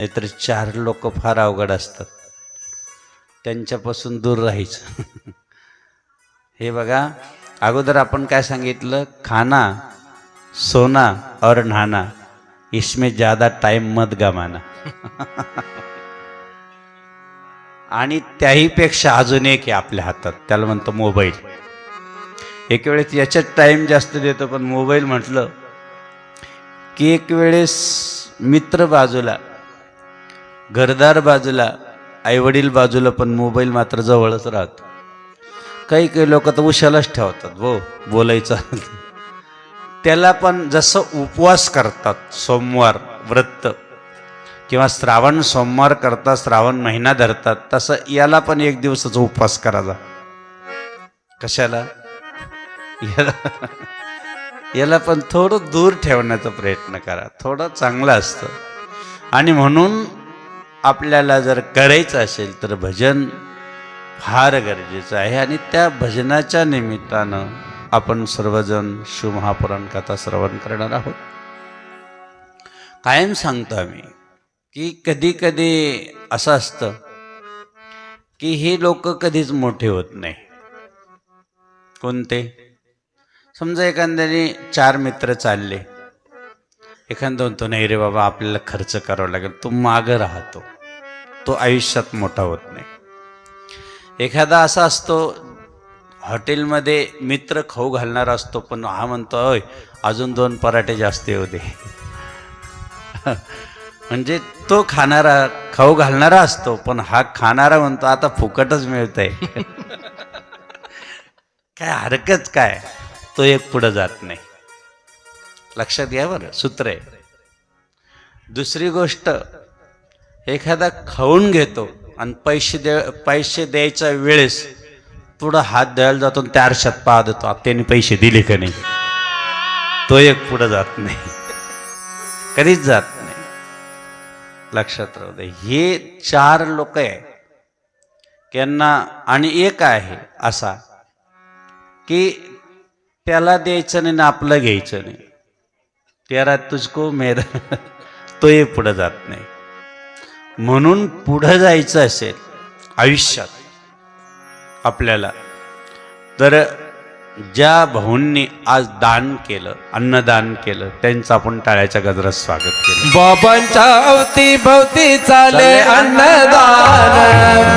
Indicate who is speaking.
Speaker 1: नाहीतर चार लोक फार अवघड असतात. त्यांच्यापासून दूर राहायचं. हे बघा अगोदर आपण काय सांगितलं? खाना सोना और नहाना. इसमें ज़्यादा टाइम मत गमाना. आणि त्याही पेक्षा अजून एक आहे आपल्या हातात. त्याला म्हणतो मोबाईल. एक वेळेस याच्यात टाइम जास्त देतो पण मोबाईल म्हटलं की एक वेळेस मित्र बाजूला घरदार बाजूला आईवडील बाजूला पण मोबाईल मात्र जवळच राहतो. काही काही लोक तर उशालाच ठेवतात वो बोलायचं त्याला पण जसं उपवास करतात सोमवार व्रत किंवा श्रावण सोमवार करता श्रावण महिना धरतात तसं याला पण एक दिवसाचा उपवास करायचा. कशाला? याला याला पण थोडं दूर ठेवण्याचा प्रयत्न करा थोडं चांगलं असतं. आणि म्हणून आपल्याला जर करायचं असेल तर भजन फार गरजेचं आहे. आणि त्या भजनाच्या निमित्तानं आपण सर्वजण शिवमहापुराण कथा श्रवण करणार आहोत. कायम सांगतो आम्ही की कधी कधी असं असतं की हे लोक कधीच मोठे होत नाही. कोणते? समजा एखाद्याने चार मित्र चालले. एखादा म्हणतो नाही रे बाबा आपल्याला खर्च करावा लागेल. तो मागं राहतो. तो आयुष्यात मोठा होत नाही. एखादा असा असतो हॉटेलमध्ये मित्र खाऊ घालणारा असतो पण हा म्हणतो अय अजून दोन पराठे जास्त येऊ दे. म्हणजे तो खाणारा खाऊ घालणारा असतो पण हा खाणारा म्हणतो आता फुकटच मिळतंय. काय हरकत काय? तो एक पुढं जात नाही. लक्षात घ्या बरं सूत्र आहे. दुसरी गोष्ट एखादा खाऊन घेतो आणि पैसे दे पैसे द्यायच्या वेळेस पुढं हात द्यायला जातो आणि त्या आरशात पाहत होतो त्याने पैसे दिले का नाही? तो एक पुढं जात नाही. कधीच जात नाही. लक्षात राहू दे. हे चार लोक आहे. त्यांना आणि एक आहे असा की त्याला द्यायचं नाही ना आपलं घ्यायचं नाही. तेरा तुझको मेरा तोही पुढं जात नाही. म्हणून पुढं जायचं असेल आयुष्यात आपल्याला तर ज्या भाऊंनी आज दान केलं अन्नदान केलं त्यांचं आपण टाळ्याच्या गजरात स्वागत केलं.
Speaker 2: बाबांच्या अवती भवती चाले अन्नदान